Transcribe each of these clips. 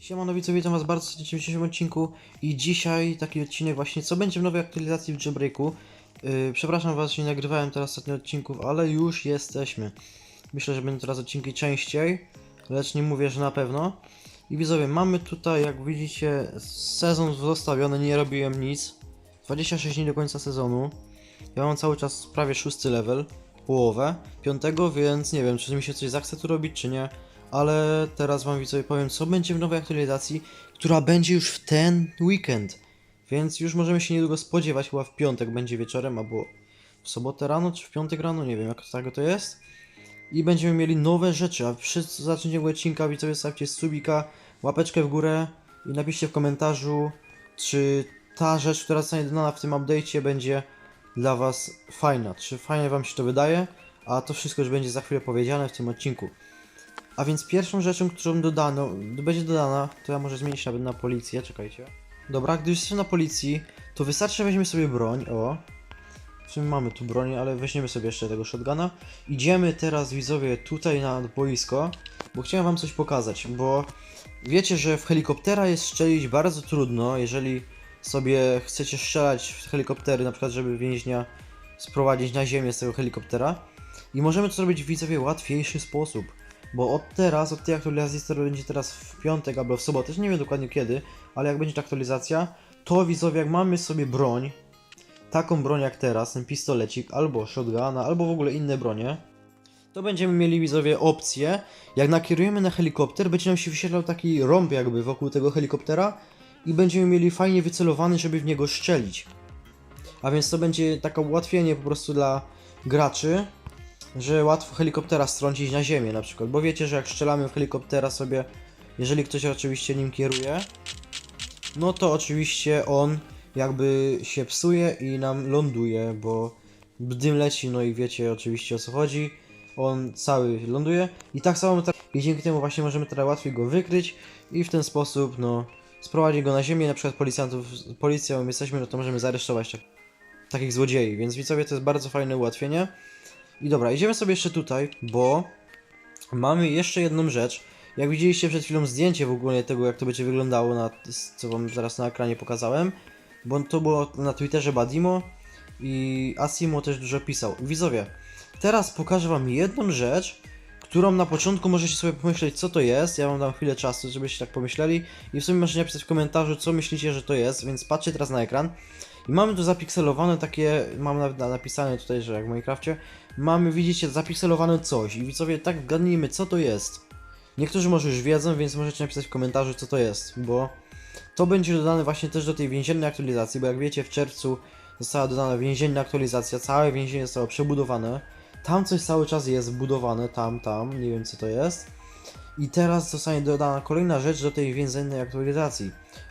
Siemano witam was bardzo w dzisiejszym odcinku i dzisiaj taki odcinek właśnie, co będzie w nowej aktualizacji w Jailbreaku. Yy, przepraszam was, że nie nagrywałem teraz ostatnich odcinków, ale już jesteśmy. Myślę, że będą teraz odcinki częściej, lecz nie mówię, że na pewno. I widzowie, mamy tutaj, jak widzicie, sezon zostawiony, nie robiłem nic. 26 dni do końca sezonu. Ja mam cały czas prawie szósty level, połowę, piątego, więc nie wiem, czy mi się coś zachce tu robić, czy nie. Ale teraz wam widzowie powiem, co będzie w nowej aktualizacji, która będzie już w ten weekend. Więc już możemy się niedługo spodziewać, chyba w piątek będzie wieczorem, albo w sobotę rano, czy w piątek rano, nie wiem jak tego to jest. I będziemy mieli nowe rzeczy, a przy zaczęciu odcinka widzowie stawcie subika, łapeczkę w górę i napiszcie w komentarzu, czy ta rzecz, która zostanie dodana w tym update'cie będzie dla was fajna, czy fajnie wam się to wydaje, a to wszystko już będzie za chwilę powiedziane w tym odcinku. A więc pierwszą rzeczą, którą dodano, będzie dodana, to ja może zmienić nawet na policję, czekajcie. Dobra, gdy już jesteśmy na policji, to wystarczy, weźmiemy sobie broń, o. W sumie mamy tu broń, ale weźmiemy sobie jeszcze tego shotguna. Idziemy teraz, widzowie, tutaj na boisko, bo chciałem wam coś pokazać, bo wiecie, że w helikoptera jest strzelić bardzo trudno, jeżeli sobie chcecie strzelać w helikoptery, na przykład, żeby więźnia sprowadzić na ziemię z tego helikoptera. I możemy to zrobić, widzowie, w łatwiejszy sposób. Bo od teraz, od tej aktualizacji, która będzie teraz w piątek albo w sobotę, nie wiem dokładnie kiedy, ale jak będzie ta aktualizacja, to widzowie, jak mamy sobie broń, taką broń jak teraz, ten pistolecik, albo shotguna, albo w ogóle inne bronie, to będziemy mieli widzowie opcję, jak nakierujemy na helikopter, będzie nam się wyświetlał taki rąb jakby wokół tego helikoptera i będziemy mieli fajnie wycelowany, żeby w niego strzelić. A więc to będzie takie ułatwienie po prostu dla graczy, że łatwo helikoptera strącić na ziemię na przykład, bo wiecie, że jak strzelamy helikoptera sobie, jeżeli ktoś oczywiście nim kieruje, no to oczywiście on jakby się psuje i nam ląduje, bo dym leci, no i wiecie oczywiście o co chodzi, on cały ląduje. I tak samo i dzięki temu właśnie możemy teraz łatwiej go wykryć i w ten sposób, no, sprowadzić go na ziemię, na przykład policjantów, policją jesteśmy, no to możemy zaresztować tak, takich złodziei, więc widzowie to jest bardzo fajne ułatwienie. I dobra, idziemy sobie jeszcze tutaj, bo mamy jeszcze jedną rzecz. Jak widzieliście przed chwilą zdjęcie w ogóle tego, jak to będzie wyglądało, na, co wam teraz na ekranie pokazałem, bo to było na Twitterze Badimo i Asimo też dużo pisał. Widzowie, teraz pokażę wam jedną rzecz, którą na początku możecie sobie pomyśleć, co to jest. Ja wam dam chwilę czasu, żebyście tak pomyśleli i w sumie możecie napisać w komentarzu, co myślicie, że to jest, więc patrzcie teraz na ekran. I mamy tu zapikselowane takie, mam napisane tutaj, że jak w Minecrafcie, mamy, widzicie, zapikselowane coś i widzowie, tak gadnijmy, co to jest. Niektórzy może już wiedzą, więc możecie napisać w komentarzu, co to jest, bo to będzie dodane właśnie też do tej więziennej aktualizacji, bo jak wiecie, w czerwcu została dodana więzienna aktualizacja, całe więzienie zostało przebudowane. Tam coś cały czas jest budowane, tam, tam, nie wiem co to jest. I teraz zostanie dodana kolejna rzecz do tej więziennej aktualizacji.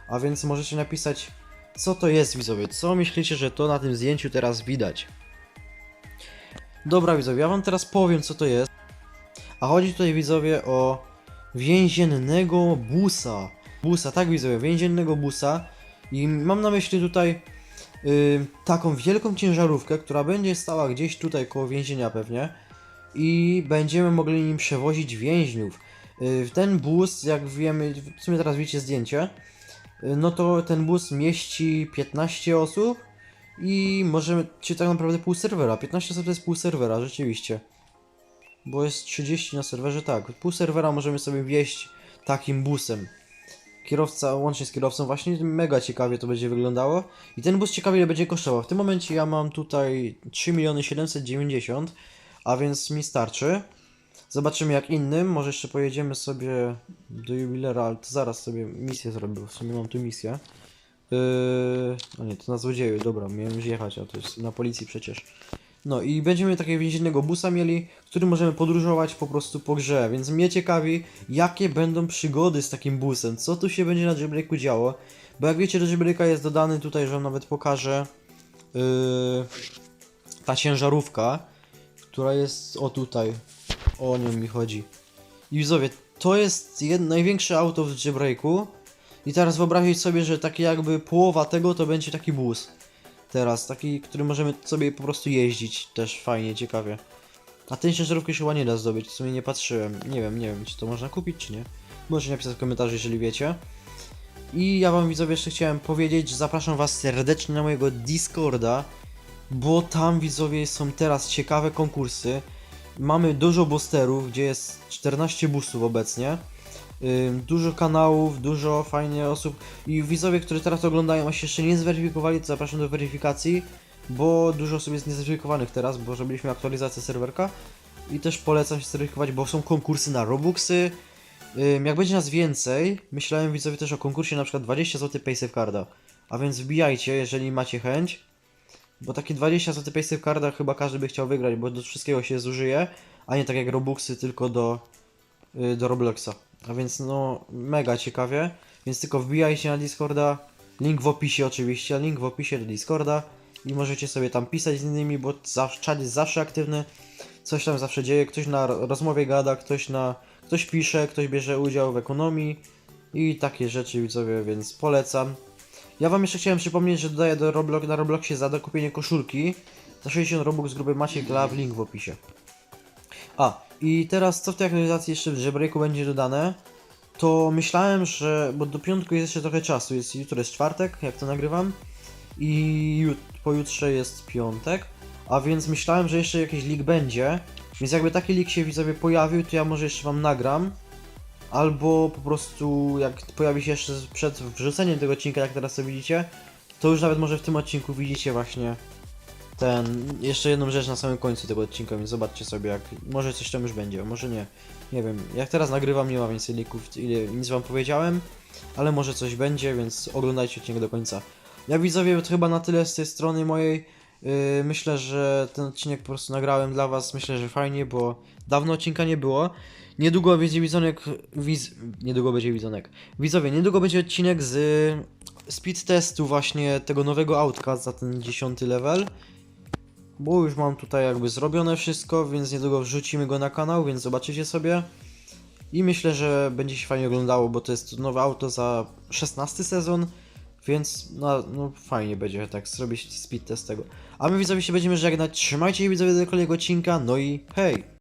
A więc możecie napisać, co to jest, widzowie, co myślicie, że to na tym zdjęciu teraz widać. Dobra widzowie, ja wam teraz powiem co to jest. A chodzi tutaj widzowie o więziennego busa. Busa, tak widzowie, więziennego busa. I mam na myśli tutaj y, taką wielką ciężarówkę, która będzie stała gdzieś tutaj koło więzienia pewnie. I będziemy mogli nim przewozić więźniów. Y, ten bus, jak wiemy, w sumie teraz widzicie zdjęcie, no to ten bus mieści 15 osób i możemy, czy tak naprawdę pół serwera. 15 osób to jest pół serwera, rzeczywiście. Bo jest 30 na serwerze, tak. Pół serwera możemy sobie wieść takim busem. Kierowca, łącznie z kierowcą, właśnie mega ciekawie to będzie wyglądało. I ten bus ciekawie będzie kosztował. W tym momencie ja mam tutaj 3 miliony 790, a więc mi starczy. Zobaczymy jak innym. Może jeszcze pojedziemy sobie do jubilera, ale to zaraz sobie misję zrobię. W sumie mam tu misję. Yy, no nie, to na złodzieju, dobra, miałem jechać, a to jest na policji przecież. No i będziemy takiego więziennego busa mieli, którym możemy podróżować po prostu po grze, więc mnie ciekawi, jakie będą przygody z takim busem, co tu się będzie na jailbreaku działo, bo jak wiecie, do jailbreaka jest dodany tutaj, że nawet pokażę yy, ta ciężarówka, która jest, o tutaj, o nią mi chodzi. I widzowie, to jest największe auto w jailbreaku, i teraz wyobrazić sobie, że takie jakby połowa tego to będzie taki bus. Teraz, taki, który możemy sobie po prostu jeździć. Też fajnie, ciekawie. A ten ciężarówkę się chyba nie da zdobyć, w sumie nie patrzyłem. Nie wiem, nie wiem, czy to można kupić, czy nie. Możecie napisać w komentarzu, jeżeli wiecie. I ja wam widzowie jeszcze chciałem powiedzieć, że zapraszam was serdecznie na mojego Discorda, bo tam widzowie są teraz ciekawe konkursy. Mamy dużo boosterów, gdzie jest 14 boostów obecnie. Dużo kanałów, dużo fajnych osób i widzowie, którzy teraz oglądają, a się jeszcze nie zweryfikowali, to zapraszam do weryfikacji, bo dużo osób jest niezweryfikowanych teraz, bo zrobiliśmy aktualizację serwerka i też polecam się zweryfikować, bo są konkursy na Robuxy. Jak będzie nas więcej, myślałem widzowie też o konkursie na przykład 20 zł Paysafe Carda, a więc wbijajcie, jeżeli macie chęć, bo takie 20 zł Paysafe Carda chyba każdy by chciał wygrać, bo do wszystkiego się zużyje, a nie tak jak Robuxy, tylko do, y, do Robloxa. A więc no, mega ciekawie. Więc tylko wbijajcie na Discorda. Link w opisie oczywiście, link w opisie do Discorda. I możecie sobie tam pisać z innymi, bo czat jest zawsze aktywny. Coś tam zawsze dzieje. Ktoś na ro- rozmowie gada, ktoś na. Ktoś pisze, ktoś bierze udział w ekonomii. I takie rzeczy widzowie, więc polecam. Ja wam jeszcze chciałem przypomnieć, że dodaję do Roblox, na Robloxie za dokupienie koszulki. Za 60 Robux z grupy Maciek Lab, link w opisie. A, i teraz co w tej aktualizacji jeszcze w Jailbreaku będzie dodane? To myślałem, że. Bo do piątku jest jeszcze trochę czasu. Jest, jutro jest czwartek, jak to nagrywam. I jut, pojutrze jest piątek. A więc myślałem, że jeszcze jakiś leak będzie. Więc jakby taki leak się widzowie pojawił, to ja może jeszcze wam nagram. Albo po prostu jak pojawi się jeszcze przed wrzuceniem tego odcinka, jak teraz to widzicie, to już nawet może w tym odcinku widzicie właśnie ten, jeszcze jedną rzecz na samym końcu tego odcinka, więc zobaczcie sobie, jak może coś tam już będzie, może nie. Nie wiem, jak teraz nagrywam, nie ma więcej lików, ile nic wam powiedziałem, ale może coś będzie, więc oglądajcie odcinek do końca. Ja widzowie, to chyba na tyle z tej strony mojej. Yy, myślę, że ten odcinek po prostu nagrałem dla was, myślę, że fajnie, bo dawno odcinka nie było. Niedługo będzie widzonek, wiz, niedługo będzie widzonek. Widzowie, niedługo będzie odcinek z speed testu właśnie tego nowego autka za ten 10 level. Bo już mam tutaj jakby zrobione wszystko, więc niedługo wrzucimy go na kanał, więc zobaczycie sobie. I myślę, że będzie się fajnie oglądało, bo to jest nowe auto za 16 sezon, więc no, no fajnie będzie tak zrobić speed test tego. A my widzowie się będziemy żegnać, trzymajcie się widzowie do kolejnego odcinka, no i hej!